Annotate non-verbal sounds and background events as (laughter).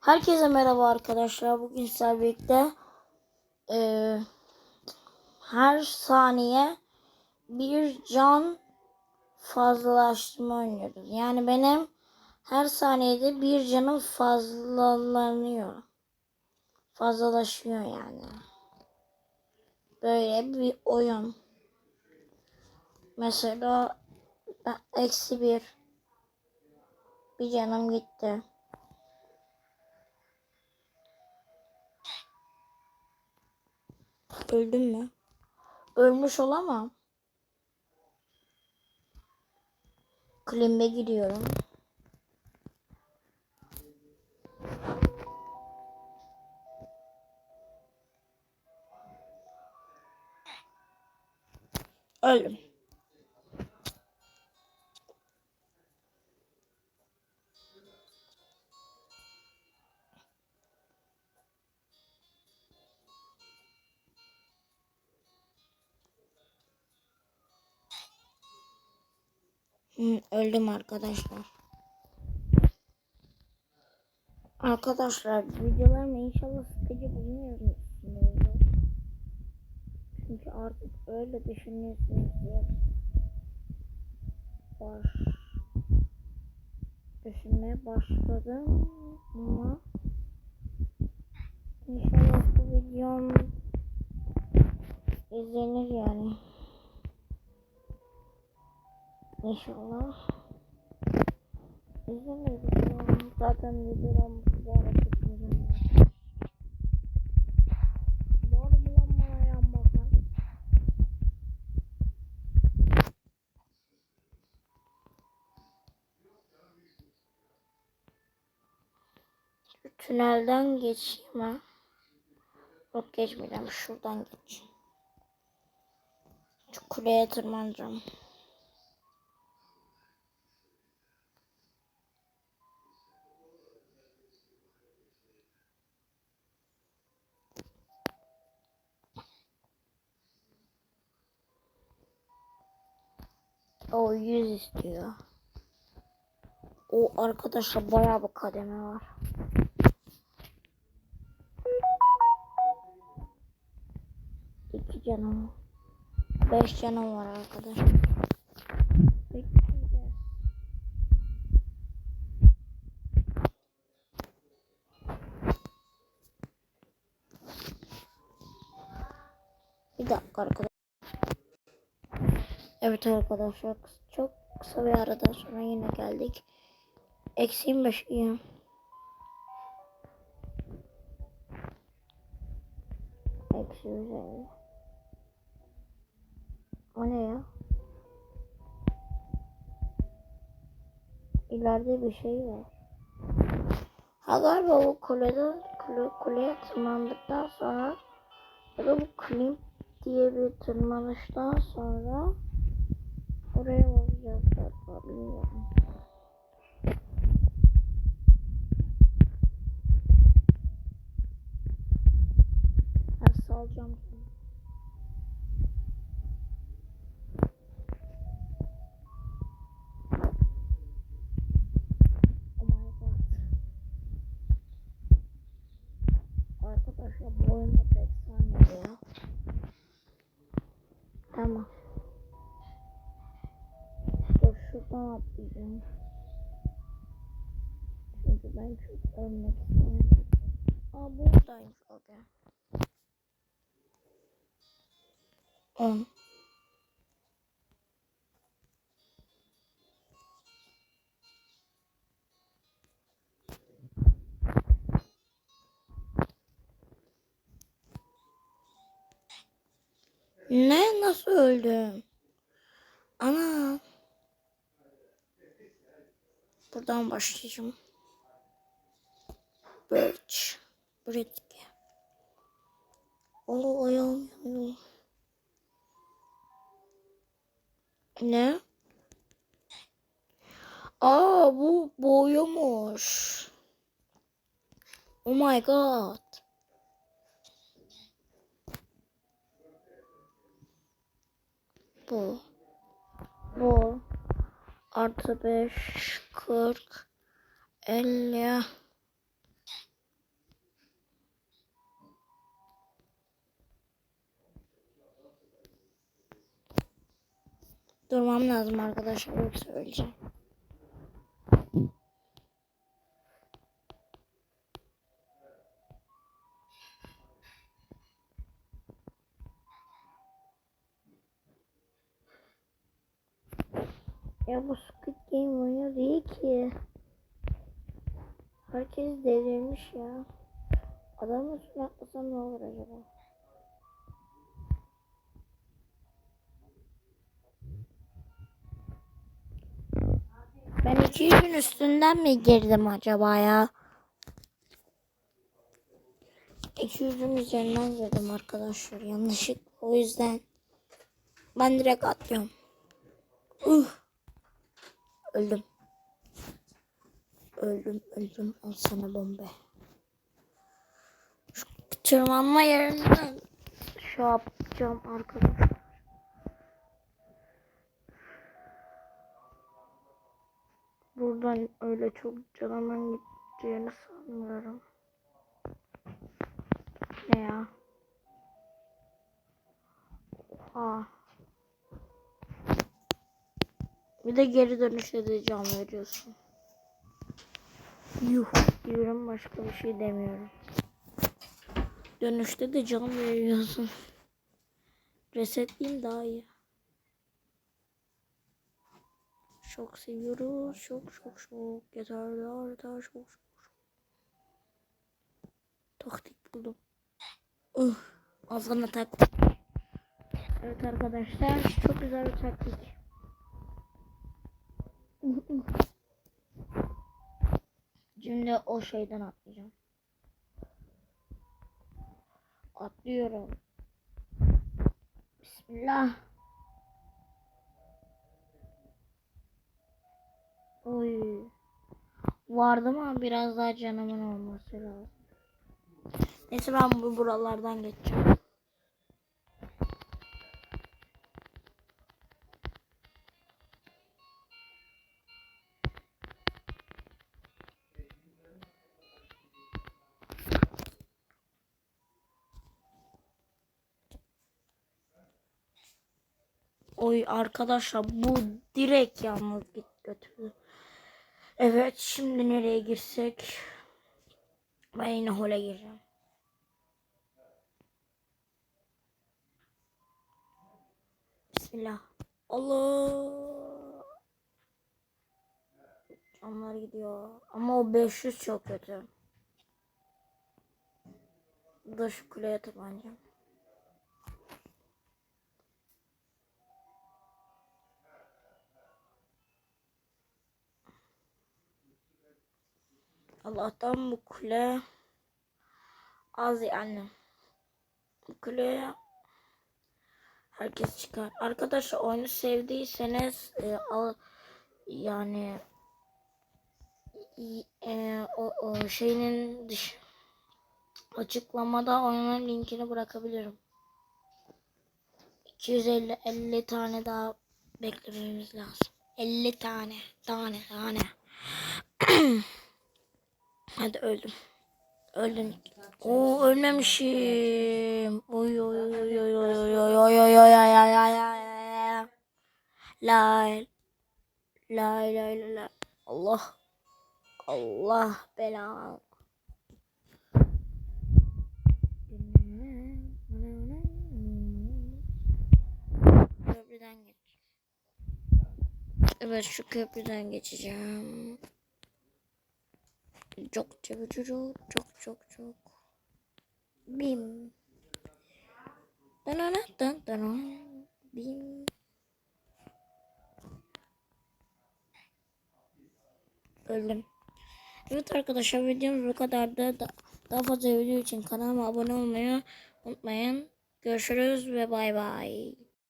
Herkese merhaba arkadaşlar. Bugün sizlerle birlikte eee, her saniye bir can fazlalaştırma oynuyoruz. Yani benim her saniyede bir canım fazlalanıyor. Fazlalaşıyor yani. Böyle bir oyun. Mesela eksi bir. Bir canım gitti. Öldüm mü? Ölmüş olamam. Klimbe giriyorum. Öldüm. Öldüm arkadaşlar. Arkadaşlar videolarımı inşallah sıkıcı bulmuyorsunuzdur. Çünkü artık öyle düşünüyorsunuz diye baş düşünmeye başladım ama inşallah bu videom izlenir yani. İnşallah. Düşünüyorum. Zaten videolarım bu ara çekmeyeceğim. Bu arada bulanmayan bakın. Şu tünelden geçeyim ha. Yok geçmeyeceğim. Şuradan geçeyim. Şu kuleye tırmanacağım. O 100 istiyor. O arkadaşlar bayağı bir kademe var. İki canım. Beş canım var arkadaşlar. Bir dakika arkadaşlar. Evet arkadaşlar çok kısa bir aradan sonra yine geldik. Eksi 25 iyi. Eksi 150. O ne ya? İleride bir şey var. Ha galiba bu kulede kule, kuleye tırmandıktan sonra ya da bu klim diye bir tırmanıştan sonra oraya varacağız galiba bilmiyorum. Ben salacağım seni. Oh. Arkadaşlar bu oyunda pek sarmıyor Şuradan atlayacağım. Çünkü ben çok ölmek istemiyorum. Aa buradaymış okey. 10 Ne? Nasıl öldüm? Ana. Buradan başlayacağım. Birch. Britke. Oo ayağım yanıyor. Ne? Aa bu boyumuş. Oh my god. Bu. Bu. Artı 5, 40 50 Durmam lazım arkadaşlar yoksa öleceğim. Ya bu Squid Game oyunu değil ki. Herkes delirmiş ya. Adamın üstüne atlasam ne olur acaba? Ben 200'ün üstünden mi girdim acaba ya? 200'ün üzerinden girdim arkadaşlar yanlışlık o yüzden ben direkt atlıyorum. Uh. Öldüm. Öldüm öldüm al sana bombe. Şu tırmanma yerinden şey yapacağım arkadaşlar. Buradan öyle çok canımın gideceğini sanmıyorum. Ne ya? Oha. Bir de geri dönüşte de can veriyorsun. Yuh diyorum başka bir şey demiyorum. Dönüşte de can veriyorsun. Resetleyeyim daha iyi. Çok seviyoruz. Çok çok çok. Yeter daha çok çok çok. Taktik buldum. Uh, ağzına taktik. Evet arkadaşlar çok güzel bir taktik. Şimdi o şeyden atlayacağım. Atlıyorum. Bismillah. Oy. Vardı mı biraz daha canımın olması lazım. Neyse ben bu buralardan geçeceğim. Oy arkadaşlar bu direkt yalnız git götürdü. Evet şimdi nereye girsek? Ben yine hole gireceğim. Bismillah. Allah. Canlar gidiyor. Ama o 500 çok kötü. Şu kuleye tırmanacağım. Allah'tan bu kule az yani. Bu kuleye herkes çıkar. Arkadaşlar oyunu sevdiyseniz e, al, yani e, o, o şeyinin dış açıklamada oyunun linkini bırakabilirim. 250 50 tane daha beklememiz lazım. 50 tane tane tane. (clears throat) Hadi öldüm. Öldüm. Oo ölmemişim. Oy oy oy oy oy oy oy oy oy oy oy oy oy lay lay. Allah. Allah belanı. Köprüden geç. Evet şu köprüden geçeceğim. Çok çok çok çok çok çok. Bim. Danana dan dan. Bim. Öldüm. Evet arkadaşlar videomuz bu kadardı. Da- Daha fazla video için kanalıma abone olmayı unutmayın. Görüşürüz ve bay bay.